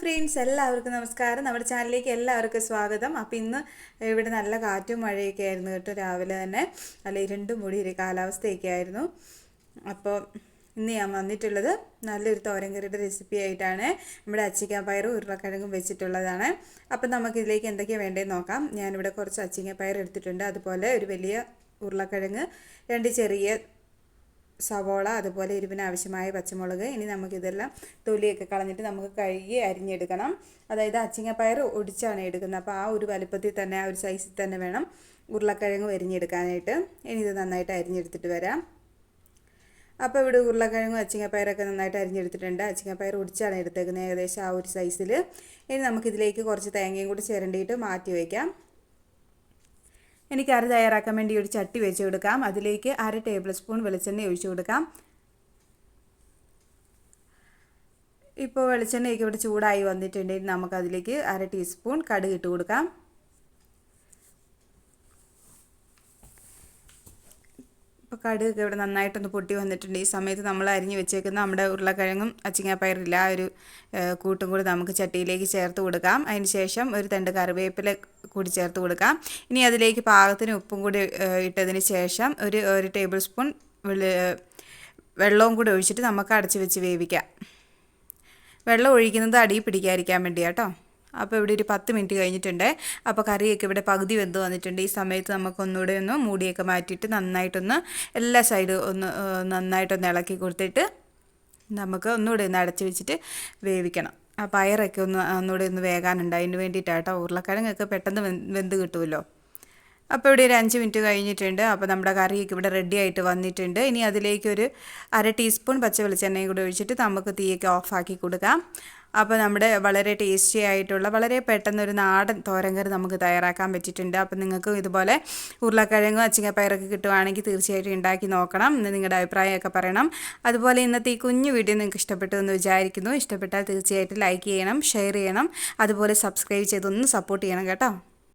Friends എല്ലാവർക്കും നമസ്കാരം. നമ്മുടെ ചാനലിലേക്ക് എല്ലാവർക്കും സ്വാഗതം. അപ്പം ഇന്ന് ഇവിടെ നല്ല കാറ്റും മഴയൊക്കെ ആയിരുന്നു കേട്ടോ രാവിലെ തന്നെ. നല്ല ഇരുണ്ടും മൂടി ഒരു കാലാവസ്ഥയൊക്കെ ആയിരുന്നു. അപ്പോൾ ഇന്ന് ഞാൻ വന്നിട്ടുള്ളത് നല്ലൊരു തോരൻ കറിയുടെ റെസിപ്പി ആയിട്ടാണ്. നമ്മുടെ അച്ചിക്കാപ്പയറും ഉരുളക്കിഴങ്ങും വെച്ചിട്ടുള്ളതാണ്. അപ്പം നമുക്കിതിലേക്ക് എന്തൊക്കെയാണ് വേണ്ടതെന്ന് നോക്കാം. ഞാനിവിടെ കുറച്ച് അച്ചിങ്ങപ്പയർ എടുത്തിട്ടുണ്ട്. അതുപോലെ ഒരു വലിയ ഉരുളക്കിഴങ്ങ് രണ്ട് ചെറിയ സവോള അതുപോലെ എരിവിന് ആവശ്യമായ പച്ചമുളക് ഇനി നമുക്കിതെല്ലാം തൊലിയൊക്കെ കളഞ്ഞിട്ട് നമുക്ക് കഴുകി അരിഞ്ഞെടുക്കണം. അതായത് അച്ചിങ്ങപ്പയർ ഒടിച്ചാണ് എടുക്കുന്നത്. അപ്പോൾ ആ ഒരു വലുപ്പത്തിൽ തന്നെ ആ ഒരു സൈസിൽ തന്നെ വേണം ഉരുളക്കിഴങ്ങ് അരിഞ്ഞെടുക്കാനായിട്ട് ഇനി ഇത് നന്നായിട്ട് അരിഞ്ഞെടുത്തിട്ട് വരാം. അപ്പോൾ ഇവിടെ ഉരുളക്കിഴങ്ങും അച്ചിങ്ങപ്പയറൊക്കെ നന്നായിട്ട് അരിഞ്ഞെടുത്തിട്ടുണ്ട്. അച്ചിങ്ങപ്പയർ ഒടിച്ചാണ് എടുത്തേക്കുന്നത് ഏകദേശം ആ ഒരു സൈസിൽ ഇനി നമുക്കിതിലേക്ക് കുറച്ച് തേങ്ങയും കൂടി ചിരണ്ടിയിട്ട് മാറ്റി വയ്ക്കാം. എനിക്ക് അര തയ്യാറാക്കാൻ വേണ്ടി ഒരു ചട്ടി വെച്ച് കൊടുക്കാം. അതിലേക്ക് അര ടേബിൾ സ്പൂൺ വെളിച്ചെണ്ണ ഒഴിച്ചു കൊടുക്കാം. ഇപ്പോൾ വെളിച്ചെണ്ണയൊക്കെ ഇവിടെ ചൂടായി വന്നിട്ടുണ്ടെങ്കിൽ നമുക്കതിലേക്ക് അര ടീസ്പൂൺ കടുക് ഇട്ട് കൊടുക്കാം. കടുകൊക്കെ ഇവിടെ നന്നായിട്ടൊന്ന് പൊട്ടി വന്നിട്ടുണ്ട്. ഈ സമയത്ത് നമ്മൾ അരിഞ്ഞ് വെച്ചേക്കുന്ന നമ്മുടെ ഉരുളക്കിഴങ്ങും അച്ചിങ്ങാപ്പയറില്ല ആ ഒരു കൂട്ടും കൂടി നമുക്ക് ചട്ടിയിലേക്ക് ചേർത്ത് കൊടുക്കാം. അതിന് ശേഷം ഒരു തണ്ട് കറിവേപ്പില കൂടി ചേർത്ത് കൊടുക്കാം. ഇനി അതിലേക്ക് പാകത്തിന് ഉപ്പും കൂടി ഇട്ടതിന് ശേഷം ഒരു ഒരു ടേബിൾ സ്പൂൺ വെള്ളവും കൂടി ഒഴിച്ചിട്ട് നമുക്ക് അടച്ച് വെച്ച് വേവിക്കാം. വെള്ളം ഒഴിക്കുന്നത് അടിയിൽ പിടിക്കാതിരിക്കാൻ വേണ്ടിയാട്ടോ. അപ്പോൾ ഇവിടെ ഒരു പത്ത് മിനിറ്റ് കഴിഞ്ഞിട്ടുണ്ട്. അപ്പോൾ കറിയൊക്കെ ഇവിടെ പകുതി വെന്ത് വന്നിട്ടുണ്ട്. ഈ സമയത്ത് നമുക്കൊന്നുകൂടെ ഒന്ന് മൂടിയൊക്കെ മാറ്റിയിട്ട് നന്നായിട്ടൊന്ന് എല്ലാ സൈഡും ഒന്ന് നന്നായിട്ടൊന്ന് ഇളക്കി കൊടുത്തിട്ട് നമുക്ക് ഒന്നുകൂടെ ഒന്ന് അടച്ചു വെച്ചിട്ട് വേവിക്കണം. ആ പയറൊക്കെ ഒന്ന് ഒന്നുകൂടെ ഒന്ന് വേകാനുണ്ട്. അതിന് വേണ്ടിയിട്ടാട്ടോ. ഉരുളക്കിഴങ്ങൊക്കെ പെട്ടെന്ന് വെന്ത് കിട്ടുമല്ലോ. അപ്പോൾ ഇവിടെ ഒരു അഞ്ച് മിനിറ്റ് കഴിഞ്ഞിട്ടുണ്ട്. അപ്പോൾ നമ്മുടെ കറിയൊക്കെ ഇവിടെ റെഡി ആയിട്ട് വന്നിട്ടുണ്ട്. ഇനി അതിലേക്ക് ഒരു അര ടീസ്പൂൺ പച്ച വെളിച്ചെണ്ണയും കൂടി ഒഴിച്ചിട്ട് നമുക്ക് തീയൊക്കെ ഓഫാക്കി കൊടുക്കാം. അപ്പോൾ നമ്മുടെ വളരെ ടേസ്റ്റി ആയിട്ടുള്ള വളരെ പെട്ടെന്നൊരു നാടൻ തോരൻ കറി നമുക്ക് തയ്യാറാക്കാൻ പറ്റിയിട്ടുണ്ട്. അപ്പോൾ നിങ്ങൾക്ക് ഇതുപോലെ ഉരുളക്കിഴങ്ങും അച്ചിങ്ങപ്പയറൊക്കെ കിട്ടുവാണെങ്കിൽ തീർച്ചയായിട്ടും ഉണ്ടാക്കി നോക്കണം എന്ന് നിങ്ങളുടെ അഭിപ്രായമൊക്കെ പറയണം. അതുപോലെ ഇന്നത്തെ ഈ കുഞ്ഞു വീഡിയോ നിങ്ങൾക്ക് ഇഷ്ടപ്പെട്ടു എന്ന് വിചാരിക്കുന്നു. ഇഷ്ടപ്പെട്ടാൽ തീർച്ചയായിട്ടും ലൈക്ക് ചെയ്യണം ഷെയർ ചെയ്യണം. അതുപോലെ സബ്സ്ക്രൈബ് ചെയ്തൊന്ന് സപ്പോർട്ട് ചെയ്യണം കേട്ടോ.